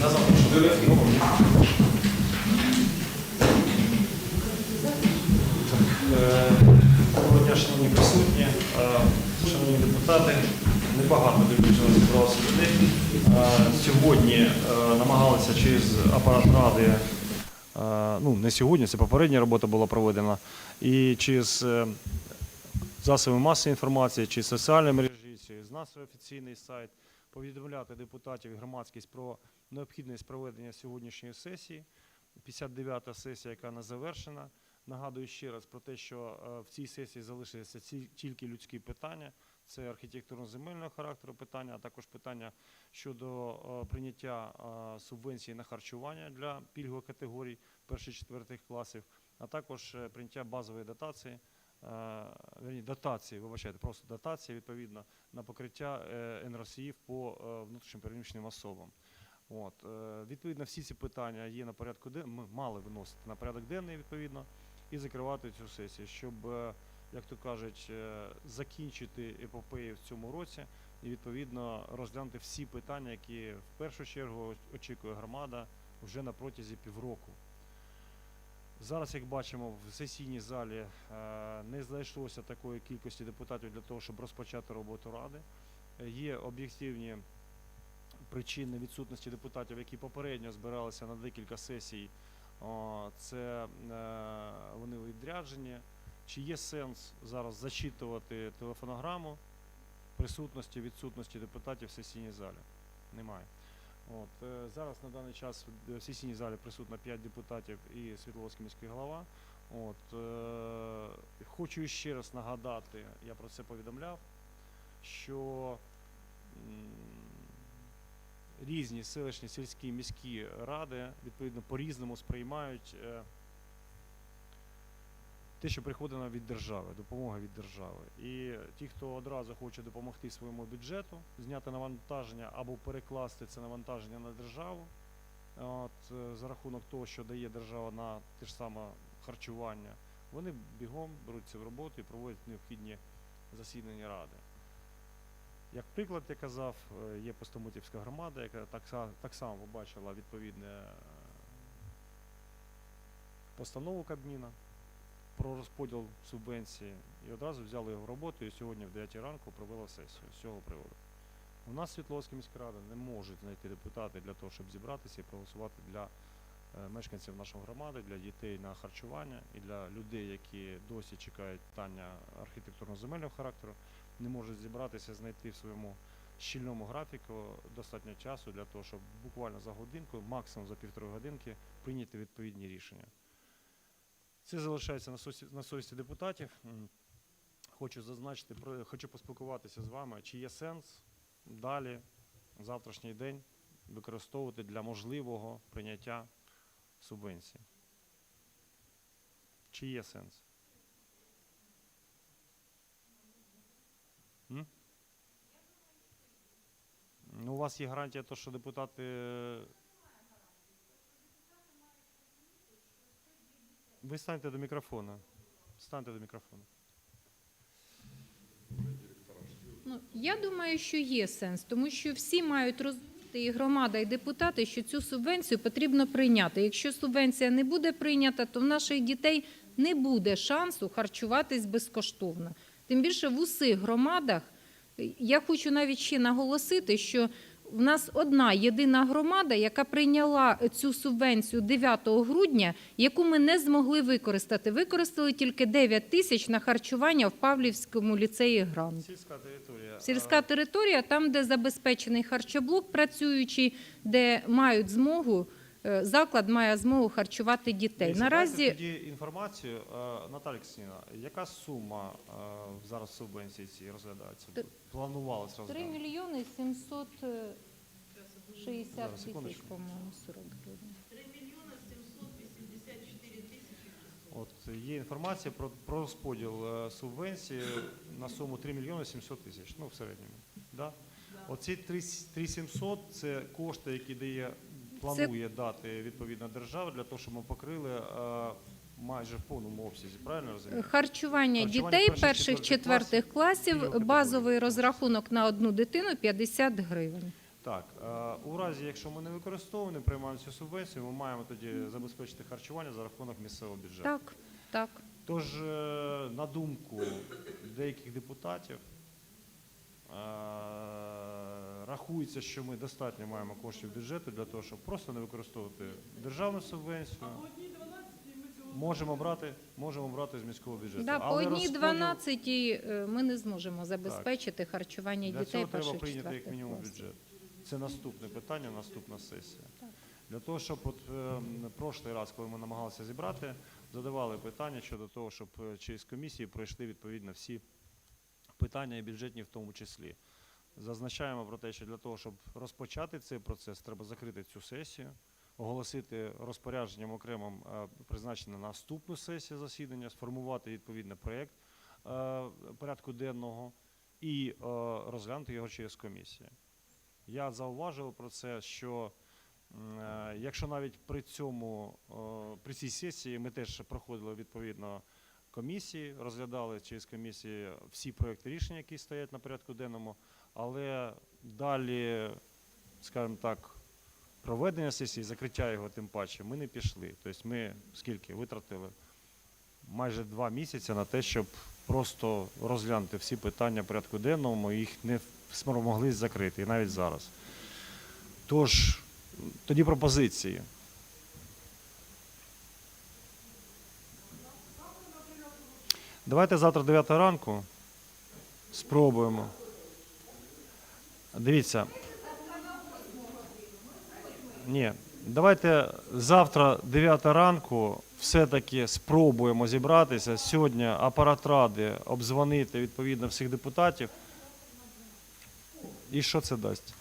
На завтра. Е, Доброго дня, шановні присутні, е, шановні депутати. Небагато дивлюся, зібралося людей. Е, Сьогодні е, намагалися через апарат ради, ну не сьогодні, це попередня робота була проведена, і через засоби масової інформації, чи соціальні мережі, через наш офіційний сайт повідомляти депутатів і громадськість про необхідність проведення сьогоднішньої сесії. 59-та сесія, яка не завершена. Нагадую ще раз про те, що е, в цій сесії залишилися тільки людські питання. Це архітектурно-земельного характеру питання, а також питання щодо е, прийняття е, субвенцій на харчування для пільгових категорій перших-четвертих класів, а також прийняття базової дотації, верні, дотації, вибачайте, просто дотації відповідно на покриття НРСІїв по внутрішньо переміщеним особам. От, е, відповідно, всі ці питання є на порядку денному, ми мали виносити на порядок денний відповідно і закривати цю сесію, щоб, е, як то кажуть, е, закінчити епопею в цьому році і відповідно розглянути всі питання, які в першу чергу очікує громада вже на протязі півроку. Зараз, як бачимо, в сесійній залі не знайшлося такої кількості депутатів для того, щоб розпочати роботу ради. Є об'єктивні причини відсутності депутатів, які попередньо збиралися на декілька сесій. Це е, вони у відрядженні. Чи є сенс зараз зачитувати телефонограму присутності, відсутності депутатів в сесійній залі? Немає. От, е, зараз на даний час в сесійній залі присутно 5 депутатів і Світловодський міський голова. От, е, хочу ще раз нагадати, я про це повідомляв, що різні селищні, сільські, міські ради відповідно по-різному сприймають е, те, що приходить від держави, допомога від держави. І ті, хто одразу хоче допомогти своєму бюджету, зняти навантаження або перекласти це навантаження на державу, от, е, за рахунок того, що дає держава на те ж саме харчування, вони бігом беруться в роботу і проводять необхідні засідання ради. Як приклад, я казав, е, є Постомутівська громада, яка так, так само побачила відповідне е, постанову Кабміна про розподіл субвенції і одразу взяли його в роботу і сьогодні в 9 ранку провела сесію з цього приводу. У нас Світловська міська рада не можуть знайти депутати для того, щоб зібратися і проголосувати для е, мешканців нашої громади, для дітей на харчування і для людей, які досі чекають питання архітектурно-земельного характеру, не можуть зібратися, знайти в своєму щільному графіку достатньо часу для того, щоб буквально за годинку, максимум за півтори годинки, прийняти відповідні рішення. Це залишається на совісті, депутатів. Хочу зазначити, хочу поспілкуватися з вами, чи є сенс далі завтрашній день використовувати для можливого прийняття субвенції. Чи є сенс? Ну, у вас є гарантія, то, що депутати. Ви станьте до мікрофона. Станьте до мікрофону. Ну, я думаю, що є сенс, тому що всі мають розуміти, і громада, і депутати, що цю субвенцію потрібно прийняти. Якщо субвенція не буде прийнята, то в наших дітей не буде шансу харчуватись безкоштовно. Тим більше в усіх громадах я хочу навіть ще наголосити, що в нас одна єдина громада, яка прийняла цю субвенцію 9 грудня, яку ми не змогли використати. Використали тільки 9 тисяч на харчування в Павлівському ліцеї Грант. Сільська територія. Сільська територія, там, де забезпечений харчоблок працюючий, де мають змогу, заклад має змогу харчувати дітей. Наразі тоді інформацію. Е, Наталя Ксіна, яка сума е, зараз субвенції ці розглядається? Т- Планувалось 3 розглядати? мільйони 760 Зараз, тисяч, секундочку. по-моєму, 40 гривень. От є інформація про, про розподіл е, субвенції на суму 3 мільйони 700 тисяч, ну в середньому. Да? Оці 3 700 – це кошти, які дає, планує дати відповідна держава для того, щоб ми покрили е, майже в повному обсязі, правильно розумію? Харчування Харчування дітей перших, четвертих класів, базовий розрахунок на одну дитину 50 гривень. Так, е, у разі, якщо ми не використовуємо, не приймаємо цю субвенцію, ми маємо тоді забезпечити харчування за рахунок місцевого бюджету. Так, так. Тож, е, на думку деяких депутатів, рахується, що ми достатньо маємо коштів бюджету для того, щоб просто не використовувати державну субвенцію. Можемо брати, можемо брати з міського бюджету. Да, по одній розподіл- 12 е, ми не зможемо забезпечити харчування Для дітей цього треба прийняти як мінімум класів. бюджет. Це наступне питання, наступна сесія. Так. Для того, щоб от е, прошлий раз, коли ми намагалися зібрати, задавали питання щодо того, щоб е, через комісії пройшли відповідно всі питання і бюджетні в тому числі. Зазначаємо про те, що для того, щоб розпочати цей процес, треба закрити цю сесію, оголосити розпорядженням окремим е, призначення наступну сесію засідання, сформувати відповідний проєкт е, порядку денного і е, розглянути його через комісію. Я зауважив про це, що якщо навіть при цьому при цій сесії ми теж проходили відповідно комісії, розглядали через комісії всі проекти рішення, які стоять на порядку денному, але далі, скажімо так, проведення сесії, закриття його тим паче, ми не пішли. Тобто ми скільки витратили? Майже два місяці на те, щоб просто розглянути всі питання порядку денному, їх не змогли закрити, і навіть зараз. Тож, тоді пропозиції. Давайте завтра 9 ранку спробуємо. Дивіться. Ні, давайте завтра 9 ранку все-таки спробуємо зібратися. Сьогодні апарат ради обдзвонити відповідно всіх депутатів. І що це дасть?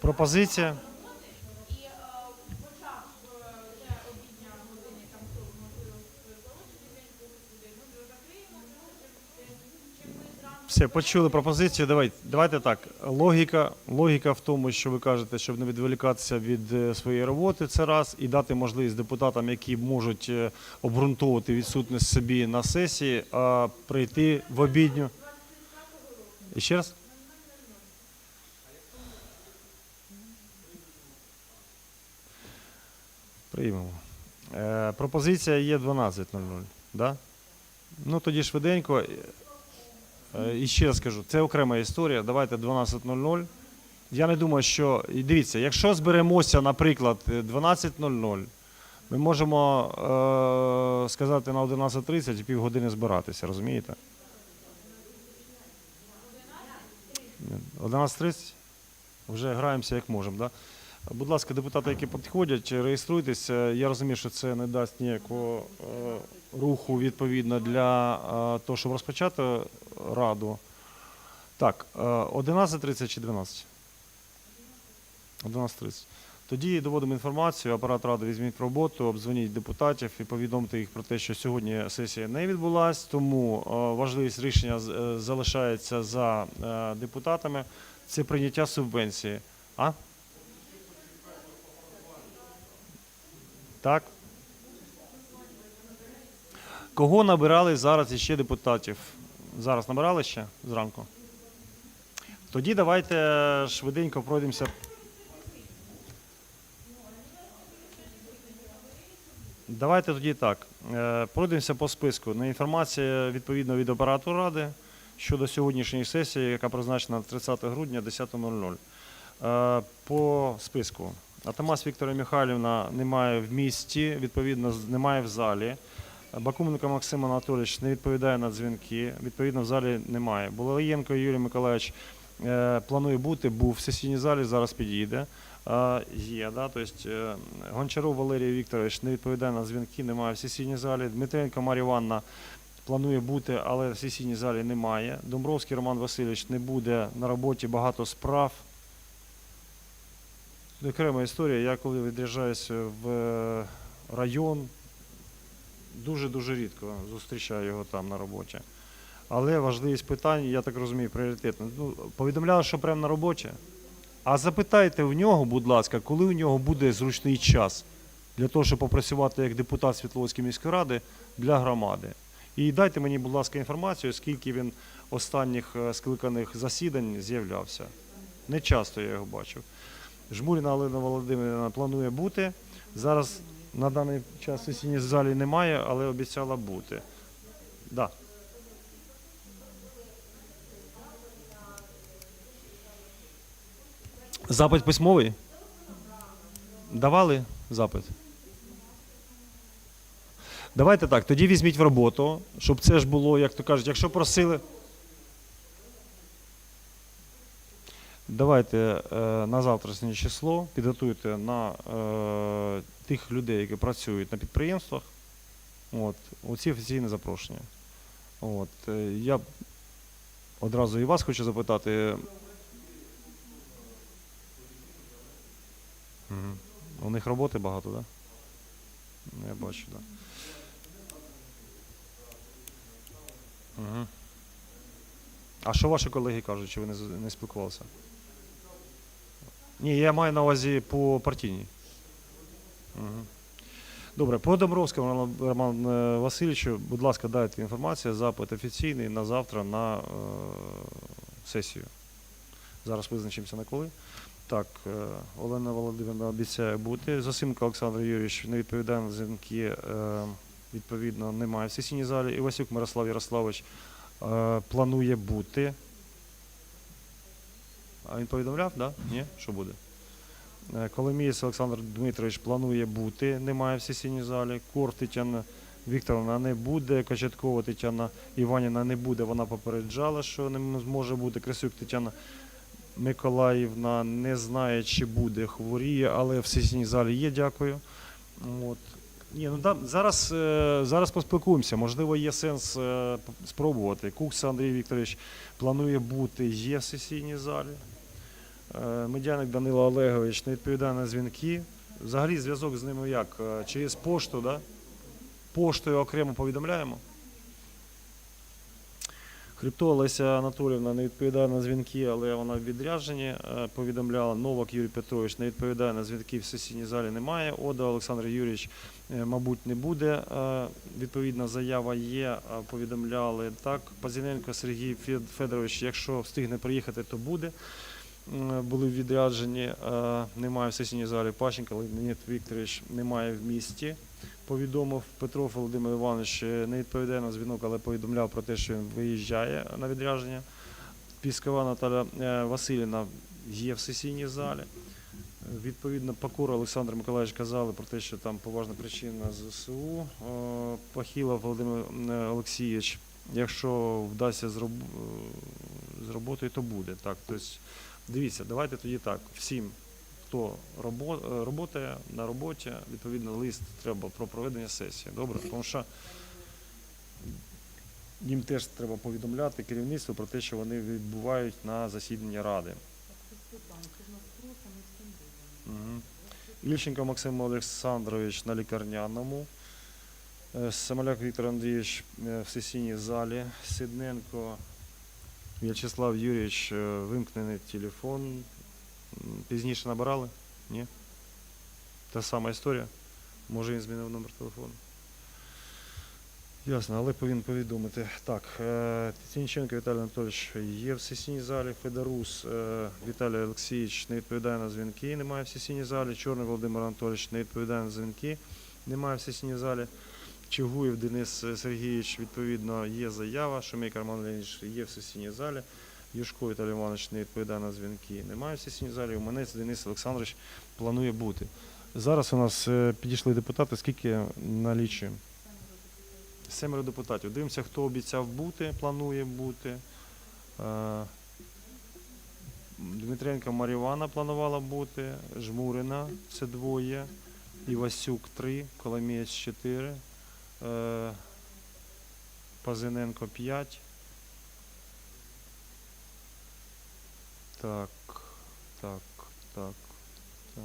Пропозиція. Все, почули пропозицію. Давайте, давайте так. Логіка, логіка в тому, що ви кажете, щоб не відволікатися від е, своєї роботи, це раз, і дати можливість депутатам, які можуть е, обґрунтовувати відсутність собі на сесії, а прийти в обідню. І ще раз? Приймемо. Е, пропозиція є 12.00, да? Ну тоді швиденько. Е, І ще раз кажу, це окрема історія. Давайте 12.00. Я не думаю, що. і Дивіться, якщо зберемося, наприклад, е, 12.00, ми можемо е, сказати на 11.30 і півгодини збиратися, розумієте? Ні, 11.30? Вже граємося як можемо, да? Будь ласка, депутати, які підходять, реєструйтеся. Я розумію, що це не дасть ніякого е, руху відповідно для е, того, щоб розпочати раду. Так, е, 11.30 чи 12? 11.30. Тоді доводимо інформацію, апарат ради візьміть роботу, обдзвоніть депутатів і повідомте їх про те, що сьогодні сесія не відбулась, тому е, важливість рішення е, залишається за е, депутатами. Це прийняття субвенції. А? Так. Кого набирали зараз іще депутатів? Зараз набирали ще зранку? Тоді давайте швиденько пройдемося. Давайте тоді так. е, Пройдемося по списку. На інформація відповідно від апарату ради щодо сьогоднішньої сесії, яка призначена 30 грудня 10.00. Е, По списку. Атамас Віктора Михайлівна немає в місті, відповідно, немає в залі. Бакуменко Максим Анатолійович не відповідає на дзвінки, відповідно, в залі немає. Булаєнко Юрій Миколаївич е, планує бути, був в сесійній залі, зараз підійде. Е, є, да, тобто, е, Гончаров Валерій Вікторович не відповідає на дзвінки, немає в сесійній залі. Дмитренко Марія Івановна планує бути, але в сесійній залі немає. Домбровський Роман Васильович не буде на роботі, багато справ. Окрема історія. Я коли відряджаюся в е, район, дуже-дуже рідко зустрічаю його там на роботі. Але важливість питань, я так розумію, пріоритетна. Ну, повідомляли, що прямо на роботі. А запитайте в нього, будь ласка, коли у нього буде зручний час для того, щоб попрацювати як депутат Світловодської міської ради для громади. І дайте мені, будь ласка, інформацію, скільки він останніх е, скликаних засідань з'являвся. Не часто я його бачив. Жмуріна Олена Володимирівна планує бути. Зараз на даний час сесійній залі немає, але обіцяла бути. Да. Запит письмовий? Давали запит? Давайте так, тоді візьміть в роботу, щоб це ж було, як то кажуть, якщо просили. Давайте е, на завтрашнє число підготуйте на е, тих людей, які працюють на підприємствах. От, оці офіційні запрошення. От, е, я одразу і вас хочу запитати. Мгм. У них роботи багато, так? Да? Я бачу, так. Да. Угу. А що ваші колеги кажуть, чи ви не спілкувалися? Ні, я маю на увазі по партійній. Угу. Добре, по Домбровському Роману- Роману е, Васильовичу, будь ласка, дайте інформацію, запит офіційний на завтра на е, сесію. Зараз визначимося на коли. Так, е, Олена Володимирівна обіцяє бути. Засимко Олександр Юрійович не відповідає на дзвінки, е, відповідно, немає в сесійній залі. Івасюк Мирослав Ярославович е, планує бути. А він повідомляв, да? Ні? Що буде? Е, Коломієць Олександр Дмитрович планує бути, немає в сесійній залі. Кор Тетяна Вікторовна не буде. Кочеткова Тетяна Іванівна не буде. Вона попереджала, що не зможе бути. Крисюк Тетяна Миколаївна не знає, чи буде, хворіє, але в сесійній залі є, дякую. От. Ні, ну да, зараз, е, зараз поспілкуємося. Можливо, є сенс е, спробувати. Кукса Андрій Вікторович планує бути, є в сесійній залі. Е, Медяник Данило Олегович не відповідає на дзвінки. Взагалі зв'язок з ними як? Е, Через пошту, да? Поштою окремо повідомляємо. Хребто Олеся Анатолівна не відповідає на дзвінки, але вона в відрядженні. Е, Повідомляла Новак Юрій Петрович не відповідає на дзвінки в сесійній залі немає. Ода Олександр Юрійович, мабуть, не буде. Відповідна заява є. Повідомляли так. Пазіненко Сергій Федорович, якщо встигне приїхати, то буде. М, Були в відрядженні. е, Немає в сесійній залі Пащенка, Леонід Вікторович немає в місті повідомив Петров Володимир Іванович е, не відповідає на дзвінок, але повідомляв про те, що він виїжджає на відрядження. Піскова Наталя е, Васильівна є в сесійній залі. Е, Відповідно, Покура Олександр Миколаївич казали про те, що там поважна причина ЗСУ. Е, Пахілов Володимир е, Олексійович, якщо вдасться е, з роботою, то буде. Так, тобто, дивіться, давайте тоді так. Всім хто робо- е, працює на роботі, відповідно, лист треба про проведення сесії. Добре? Тому що їм теж треба повідомляти керівництву про те, що вони відбувають на засіданні ради. Угу. Ільченко Максим Олександрович на лікарняному. Е, Самоляк Віктор Андрійович е, в сесійній залі. Сидненко В'ячеслав Юрійович, е, вимкнений телефон. Пізніше набирали? Ні? Та сама історія? Може він змінив номер телефону? Ясно, але повинен повідомити. Так, е, Віталій Анатолійович є в сесійній залі. Федорус е, Віталій Олексійович не відповідає на дзвінки, немає в сесійній залі. Чорний Володимир Анатолійович не відповідає на дзвінки, немає в сесійній залі. Чигуєв Денис Сергійович, відповідно, є заява. Шумейко Роман Леонідович є в сесійній залі. Юшко Віталій Іванович не відповідає на дзвінки. Немає в сесійній залі. Уманець Денис Олександрович планує бути. Зараз у нас е, підійшли депутати, скільки налічуємо? Семеро депутатів. Дивимося, хто обіцяв бути, планує бути. Е, Дмитренко Марівана планувала бути, Жмурина це двоє, Івасюк три, Коломієць чотири, Пазиненко п'ять. Так, так, так, так.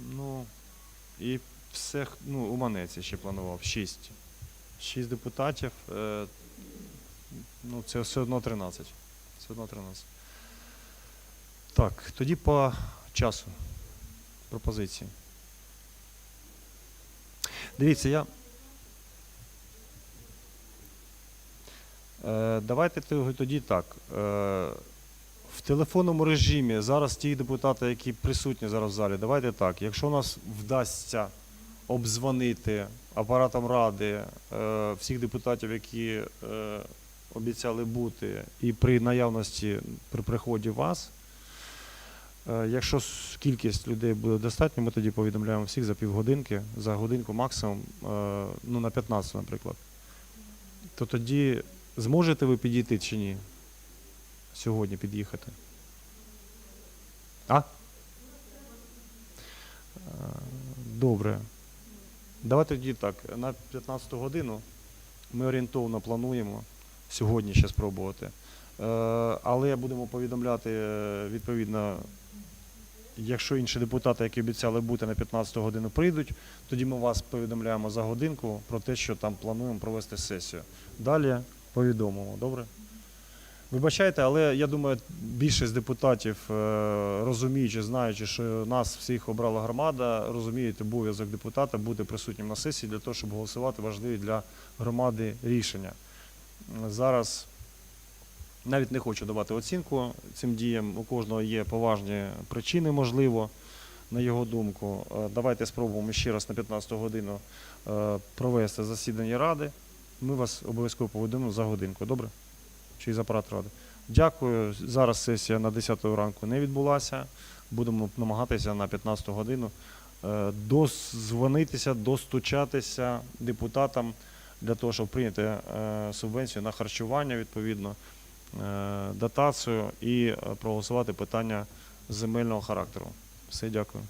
Ну, і все, ну, Уманець я ще планував, шість. Шість депутатів. Е, ну, це все одно 13. Все одно 13. Так, тоді по часу. Пропозиції. Дивіться, я. Е, давайте тоді так. Е, в телефонному режимі зараз ті депутати, які присутні зараз в залі, давайте так. Якщо у нас вдасться обзвонити апаратом ради е, всіх депутатів, які обіцяли бути, і при наявності при приході вас. Е, Якщо кількість людей буде достатньо, ми тоді повідомляємо всіх за півгодинки, за годинку максимум, е, ну на 15, наприклад. То тоді зможете ви підійти чи ні? Сьогодні під'їхати? А? Е, Добре. Давайте тоді так. На 15 годину ми орієнтовно плануємо сьогодні ще спробувати. Е, Але будемо повідомляти е, відповідно, якщо інші депутати, які обіцяли бути на 15 годину, прийдуть, тоді ми вас повідомляємо за годинку про те, що там плануємо провести сесію. Далі повідомимо, добре? Вибачайте, але я думаю, більшість депутатів, е, розуміючи, знаючи, що нас всіх обрала громада, розуміють обов'язок депутата бути присутнім на сесії для того, щоб голосувати важливі для громади рішення. Зараз навіть не хочу давати оцінку цим діям. У кожного є поважні причини, можливо, на його думку. Е, Давайте спробуємо ще раз на 15 годину е, провести засідання ради. Ми вас обов'язково поведемо за годинку. Добре? Через апарат ради. Дякую. Зараз сесія на 10 ранку не відбулася. Будемо намагатися на 15 годину е, дозвонитися, достучатися депутатам для того, щоб прийняти субвенцію на харчування, відповідно, дотацію і е, проголосувати питання земельного характеру. Все, дякую.